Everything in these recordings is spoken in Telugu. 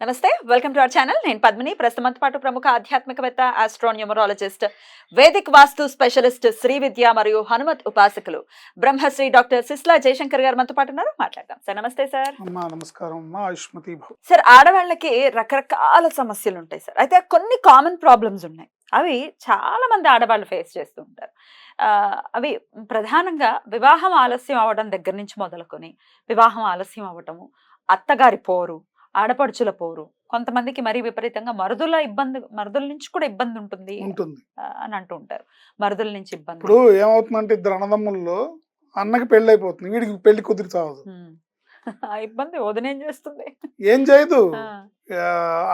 నమస్తే వెల్కమ్ టు అవర్ ఛానల్. నేను పద్మిని. ప్రస్తుతంతో పాటు ప్రముఖ ఆధ్యాత్మికవేత్త astronumerologist Vedic vastu specialist Shri Vidya మరియు హనుమత్ ఉపాసకులు బ్రహ్మశ్రీ డాక్టర్ సిస్లా జయశంకర్ గారు మనతో పాటు ఉన్నారు. మాట్లాడదాం. సార్ నమస్తే సార్. నమస్కారం సార్ ఆడవాళ్ళకి రకరకాల సమస్యలు ఉంటాయి సార్. అయితే కొన్ని కామన్ ప్రాబ్లమ్స్ ఉన్నాయి. అవి చాలా మంది ఆడవాళ్ళు ఫేస్ చేస్తూ ఉంటారు. అవి ప్రధానంగా వివాహం ఆలస్యం అవ్వడం దగ్గర నుంచి మొదలుకొని వివాహం ఆలస్యం అవ్వటము అత్తగారి పోరు ఆడపడుచుల పోరు. కొంతమందికి మరీ విపరీతంగా మరుదుల ఇబ్బంది మరుదుల నుంచి కూడా ఇబ్బంది ఉంటుంది ఉంటుంది. అని అంటూ ఉంటారు. మరుదుల నుంచి ఇబ్బంది. ఇప్పుడు ఏమవుతుందంటే ఇద్దరు అన్నదమ్ముల్లో అన్నకి పెళ్ళి అయిపోతుంది వీడికి పెళ్ళి కుదిరి చావదు. ఆ ఇబ్బంది వదినేం చేస్తుంది? ఏం చేయదు.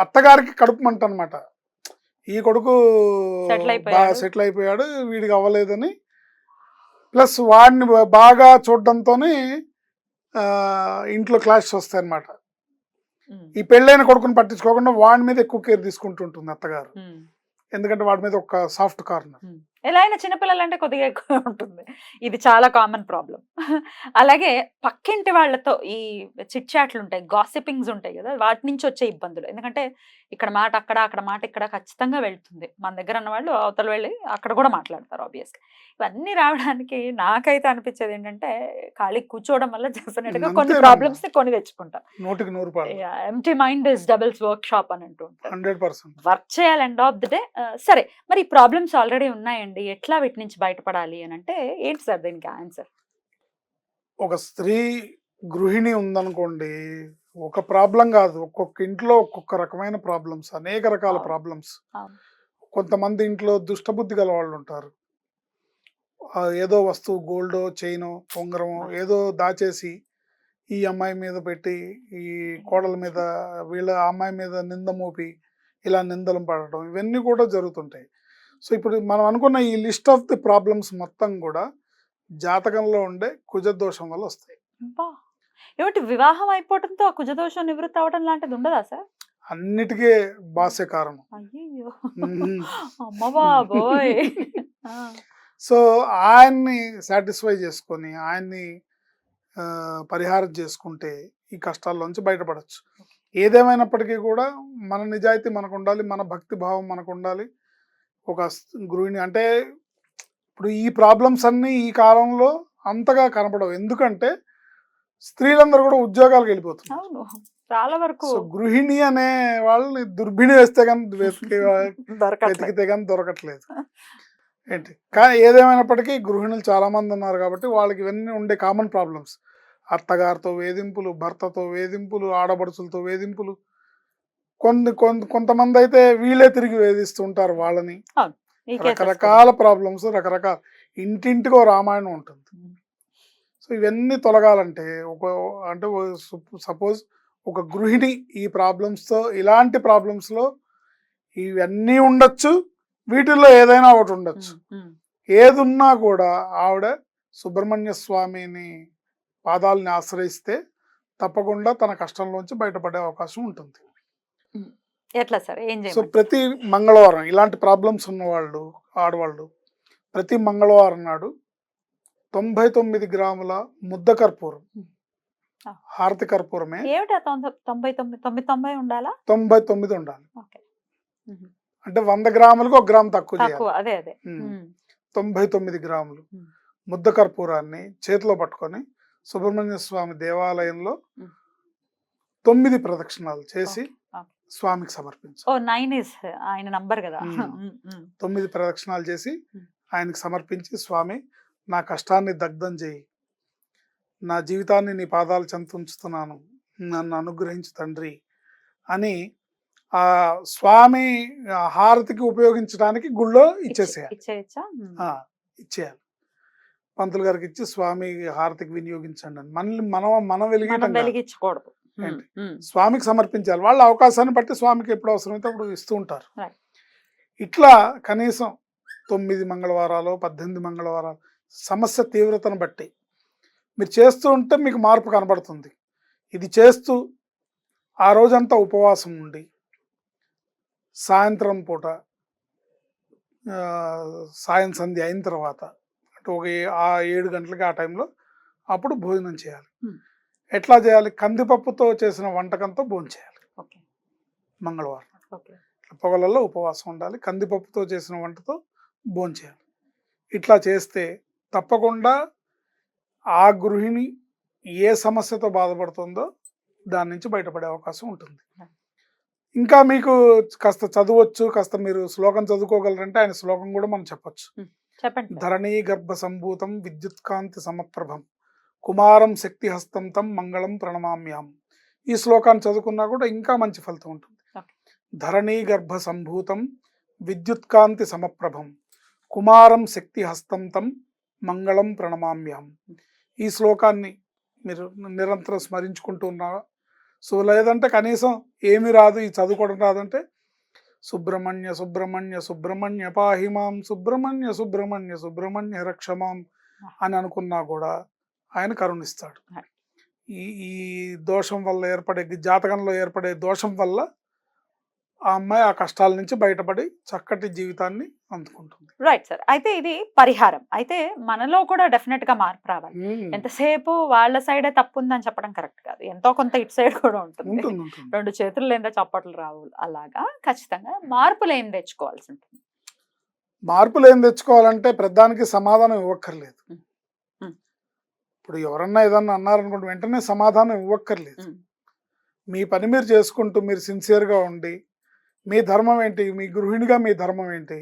అత్తగారికి కడుపు మంట అనమాట ఈ కొడుకు సెటిల్ అయిపోయాడు. వీడికి అవ్వలేదని. ప్లస్ వాడిని బాగా చూడడంతోనే ఆ, ఇంట్లో క్లాషెస్ వస్తాయి అనమాట ఈ పెళ్ళైన కొడుకుని పట్టించుకోకుండా వాడి మీద ఎక్కువ కేర్ తీసుకుంటుంటుంది అత్తగారు. ఎందుకంటే వాడి మీద ఒక సాఫ్ట్ కార్నర్. ఎలా అయినా చిన్నపిల్లలు అంటే కొద్దిగా ఎక్కువ ఉంటుంది. ఇది చాలా కామన్ ప్రాబ్లం అలాగే పక్కింటి వాళ్ళతో ఈ చిట్ చాట్లు ఉంటాయి గాసిపింగ్స్ ఉంటాయి కదా వాటి నుంచి వచ్చే ఇబ్బందులు. ఎందుకంటే ఇక్కడ మాట అక్కడ అక్కడ మాట ఇక్కడ ఖచ్చితంగా వెళ్తుంది. మన దగ్గర ఉన్న వాళ్ళు అవతల వెళ్ళి అక్కడ కూడా మాట్లాడతారు ఆబ్వియస్గా ఇవన్నీ రావడానికి నాకైతే అనిపించేది ఏంటంటే ఖాళీ కూర్చోవడం వల్ల డెఫినెట్గా కొన్ని. ప్రాబ్లమ్స్ కొని తెచ్చుకుంటాం. నూటికి నూరు రూపాయలు empty mind is devil's workshop అని అంటూ వర్క్ చేయాలి ఎండ్ ఆఫ్ ది డే. సరే మరి ప్రాబ్లమ్స్ ఆల్రెడీ ఉన్నాయండి. ఎట్లా వీటి నుంచి బయటపడాలి అని అంటే ఏంటి సార్ దీనికి ఆన్సర్ ఒక స్త్రీ గృహిణి ఉందనుకోండి ఒక ప్రాబ్లం కాదు ఒక్కొక్క ఇంట్లో ఒక్కొక్క రకమైన ప్రాబ్లమ్స్ అనేక రకాల. ప్రాబ్లమ్స్. కొంతమంది ఇంట్లో దుష్టబుద్ధి గల వాళ్ళు ఉంటారు ఏదో వస్తువు గోల్డో చైనో ఉంగరమో. ఏదో దాచేసి ఈ అమ్మాయి మీద పెట్టి ఈ కోడల మీద వీళ్ళ ఆ అమ్మాయి మీద నింద మోపి ఇలా నిందలు పడటం ఇవన్నీ కూడా జరుగుతుంటాయి సో ఇప్పుడు మనం అనుకున్న ఈ లిస్ట్ ఆఫ్ ది ప్రాబ్లమ్స్ మొత్తం కూడా జాతకంలో ఉండే కుజదోషం వల్ల వస్తాయి. ఏమిటి వివాహం అయిపోవడంతో ఆ కుజదోషం నివృత్తి అవ్వడం లాంటిది ఉండదా సార్? అన్నిటికీ బాసే కారణం. బాబోయ్! సో ఆయన్ని సాటిస్ఫై చేసుకొని ఆయన్ని పరిహారం చేసుకుంటే ఈ కష్టాల్లోంచి బయటపడచ్చు. ఏదేమైనప్పటికీ కూడా మన నిజాయితీ మనకు ఉండాలి మన భక్తి భావం మనకు ఉండాలి ఒక గృహిణి అంటే ఇప్పుడు ఈ ప్రాబ్లమ్స్ అన్నీ ఈ కాలంలో అంతగా కనపడవు. ఎందుకంటే స్త్రీలందరూ కూడా ఉద్యోగాలకు వెళ్ళిపోతున్నారు. చాలా వరకు గృహిణి అనే వాళ్ళని దుర్భిణి వేస్తే కానీ వెతికితే కానీ దొరకట్లేదు. ఏంటి? కానీ ఏదేమైనప్పటికీ గృహిణులు చాలా మంది ఉన్నారు కాబట్టి వాళ్ళకి ఇవన్నీ ఉండే కామన్ ప్రాబ్లమ్స్. అత్తగారితో వేధింపులు భర్తతో వేధింపులు ఆడపడుచులతో వేధింపులు. కొన్ని కొంత కొంతమంది అయితే వీళ్ళే తిరిగి వేధిస్తుంటారు వాళ్ళని. రకరకాల ప్రాబ్లమ్స్ రకరకాల ఇంటింటికి రామాయణం ఉంటుంది. సో ఇవన్నీ తొలగాలంటే ఒక అంటే సపోజ్ ఒక గృహిణి ఈ ప్రాబ్లమ్స్తో ఇలాంటి ప్రాబ్లమ్స్లో ఇవన్నీ ఉండొచ్చు వీటిల్లో ఏదైనా ఒకటి ఉండొచ్చు. ఏది ఉన్నా కూడా ఆవిడ సుబ్రహ్మణ్య స్వామిని పాదాలని ఆశ్రయిస్తే తప్పకుండా తన కష్టంలోంచి బయటపడే అవకాశం ఉంటుంది. ఎట్లా సార్? ఏం సో ప్రతి మంగళవారం ఇలాంటి ప్రాబ్లమ్స్ ఉన్నవాళ్ళు ఆడవాళ్ళు ప్రతి మంగళవారం నాడు తొంభై తొమ్మిది గ్రాముల ముద్ద కర్పూరం. హారతి కర్పూరమే. ఏమిటి తొంభై తొమ్మిది తొమ్మిది తొంభై ఉండాలా? తొంభై తొమ్మిది ఉండాలి. అంటే వంద గ్రాములకు ఒక గ్రామ్ తక్కువ అదే అదే. తొంభై తొమ్మిది గ్రాములు. ముద్ద కర్పూరాన్ని చేతిలో పట్టుకొని సుబ్రహ్మణ్య స్వామి దేవాలయంలో. తొమ్మిది ప్రదక్షిణాలు చేసి. స్వామికి సమర్పించాలి ఓ నైన్ ఇస్ ఆయన నంబర్ కదా. తొమ్మిది ప్రదక్షిణాలు చేసి. ఆయనకి సమర్పించి స్వామి నా కష్టాన్ని దగ్ధం చేయి. నా జీవితాన్ని నీ పాదాలు చెంత ఉంచుతున్నాను. నన్ను అనుగ్రహించు తండ్రి అని ఆ స్వామి హారతికి ఉపయోగించడానికి గుళ్ళో ఇచ్చేసేయాలి. ఇచ్చేయాలి. పంతులు గారికి ఇచ్చి స్వామి హారతికి వినియోగించండి అని. మనల్ని మనం మనం. వెలిగించకూడదు. స్వామికి సమర్పించాలి. వాళ్ళ అవకాశాన్ని బట్టి స్వామికి ఎప్పుడు అవసరమైతే అప్పుడు ఇస్తూ ఉంటారు. ఇట్లా కనీసం తొమ్మిది మంగళవారాలు పద్దెనిమిది మంగళవారాలు సమస్య తీవ్రతను బట్టి మీరు చేస్తూ ఉంటే మీకు మార్పు కనబడుతుంది. ఇది చేస్తూ ఆ రోజంతా ఉపవాసం ఉండి సాయంత్రం పూట సాయం సంధ్య అయిన తర్వాత అంటే ఒక ఆ ఏడు గంటలకి ఆ టైంలో అప్పుడు భోజనం చేయాలి. Hmm. ఎట్లా చేయాలి? కందిపప్పుతో చేసిన వంటకంతో భోజనం చేయాలి ఓకే. మంగళవారం. పొగలలో ఉపవాసం ఉండాలి. కందిపప్పుతో చేసిన వంటతో భోజనం చేయాలి ఇట్లా చేస్తే తప్పకుండా ఆ గృహిణి ఏ సమస్యతో బాధపడుతుందో దాని నుంచి బయటపడే అవకాశం ఉంటుంది. ఇంకా మీకు కాస్త చదవచ్చు కాస్త మీరు శ్లోకం చదువుకోగలరంటే ఆయన శ్లోకం కూడా మనం చెప్పొచ్చు. చెప్పండి. ధరణీ గర్భ సంభూతం విద్యుత్కాంతి సమప్రభం. కుమారం శక్తి హస్తం తం మంగళం ప్రణమామ్యాం. ఈ శ్లోకాన్ని చదువుకున్నా కూడా ఇంకా మంచి ఫలితం ఉంటుంది. ధరణీ గర్భ సంభూతం విద్యుత్కాంతి సమప్రభం కుమారం శక్తి హస్తం తం మంగళం ప్రణమామ్యాం. ఈ శ్లోకాన్ని మీరు నిరంతరం స్మరించుకుంటూ ఉన్నారా సో లేదంటే కనీసం ఏమి రాదు ఈ చదువుకోవడం రాదంటే సుబ్రహ్మణ్య సుబ్రహ్మణ్య సుబ్రహ్మణ్య పాహిమాం సుబ్రహ్మణ్య సుబ్రహ్మణ్య సుబ్రహ్మణ్య రక్షమాం అని అనుకున్నా కూడా ఆయన కరుణిస్తాడు. ఈ ఈ దోషం వల్ల ఏర్పడే జాతకంలో ఏర్పడే దోషం వల్ల ఆ అమ్మాయి ఆ కష్టాల నుంచి బయటపడి చక్కటి జీవితాన్ని అందుకుంటుంది. రైట్ సార్ అయితే ఇది పరిహారం. అయితే మనలో కూడా డెఫినెట్గా మార్పు రావాలి. ఎంతసేపు వాళ్ళ సైడే తప్పు ఉందని చెప్పడం కరెక్ట్ కాదు. ఎంతో కొంత ఇటు సైడ్ కూడా ఉంటుంది. రెండు చేతులు లేదా చప్పట్లు రావు అలాగా. ఖచ్చితంగా మార్పులు ఏం తెచ్చుకోవాల్సి ఉంటుంది? మార్పులు ఏం తెచ్చుకోవాలంటే ప్రధానికి సమాధానం ఇవ్వక్కర్లేదు. ఇప్పుడు ఎవరన్నా ఏదన్నా అన్నారనుకోండి వెంటనే సమాధానం ఇవ్వక్కర్లేదు. మీ పని మీరు చేసుకుంటూ మీరు సిన్సియర్గా ఉండి మీ ధర్మం ఏంటి? మీ గృహిణిగా మీ ధర్మం ఏంటి?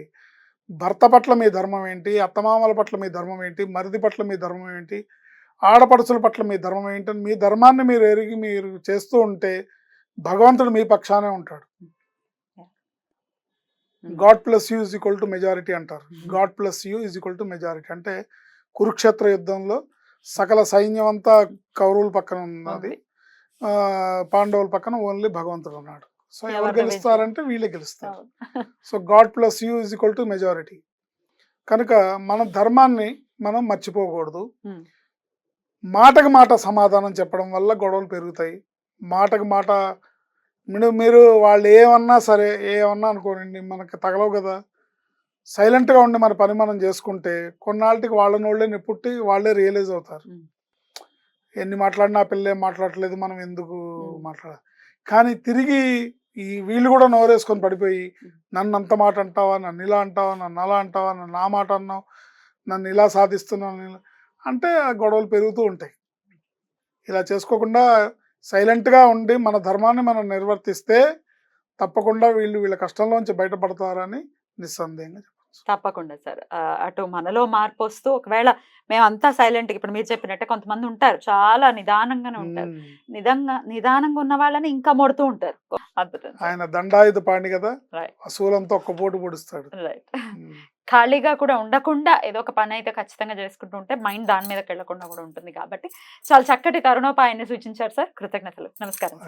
భర్త పట్ల మీ ధర్మం ఏంటి? అత్తమామల పట్ల మీ ధర్మం ఏంటి? మరిది పట్ల మీ ధర్మం ఏంటి? ఆడపడుచుల పట్ల మీ ధర్మం ఏంటి? అని మీ ధర్మాన్ని మీరు ఎరిగి మీరు చేస్తూ ఉంటే భగవంతుడు మీ పక్షానే ఉంటాడు. God plus you is equal to majority అంటారు. God plus you is equal to majority. అంటే కురుక్షేత్ర యుద్ధంలో సకల సైన్యం అంతా కౌరవుల పక్కన ఉన్నది పాండవుల పక్కన ఓన్లీ భగవంతుడు ఉన్నాడు. సో ఎవరు గెలుస్తారంటే వీళ్ళే గెలుస్తారు. So God plus you equal to majority. కనుక మన ధర్మాన్ని మనం మర్చిపోకూడదు. మాటకు మాట సమాధానం చెప్పడం వల్ల గొడవలు పెరుగుతాయి. మాటకు మాట మీరు మీరు వాళ్ళు ఏమన్నా సరే ఏమన్నా అనుకోనండి మనకి తగలవు కదా. సైలెంట్గా ఉండి మన పని మనం చేసుకుంటే కొన్నాళ్ళకి వాళ్ళని వాళ్ళే నిప్పుట్టి వాళ్ళే రియలైజ్ అవుతారు. ఎన్ని మాట్లాడినా పిల్ల ఏం మాట్లాడట్లేదు మనం ఎందుకు. మాట్లాడాలి కానీ తిరిగి ఈ వీళ్ళు కూడా నోరేసుకొని పడిపోయి. నన్ను అంత మాట అంటావా? నన్ను ఇలా అంటావా? నన్ను అలా అంటావా? నన్ను నా మాట అన్నావు? నన్ను ఇలా సాధిస్తున్నావు? అంటే ఆ గొడవలు పెరుగుతూ ఉంటాయి. ఇలా చేసుకోకుండా సైలెంట్గా ఉండి మన ధర్మాన్ని మనం నిర్వర్తిస్తే తప్పకుండా వీళ్ళు వీళ్ళ కష్టంలోంచి బయటపడతారని నిస్సందేహంగా తప్పకుండా సార్. అటు మనలో మార్పు వస్తూ ఒకవేళ మేమంతా సైలెంట్ ఇప్పుడు మీరు చెప్పినట్టే కొంతమంది ఉంటారు చాలా నిదానంగానే ఉంటారు. నిదంగా నిదానంగా ఉన్న వాళ్ళని ఇంకా మొడుతూ ఉంటారు. అద్భుతం ఆయన దండాయుధ పాణి కదా. అసూలంతా ఒక్క పోటు పొడుస్తాడు. రైట్. ఖాళీగా కూడా ఉండకుండా ఏదో ఒక పని అయితే ఖచ్చితంగా చేసుకుంటూ ఉంటే మైండ్ దాని మీదకి వెళ్ళకుండా కూడా ఉంటుంది కాబట్టి చాలా చక్కటి తరుణోపాయాన్ని సూచించారు సార్. కృతజ్ఞతలు. నమస్కారం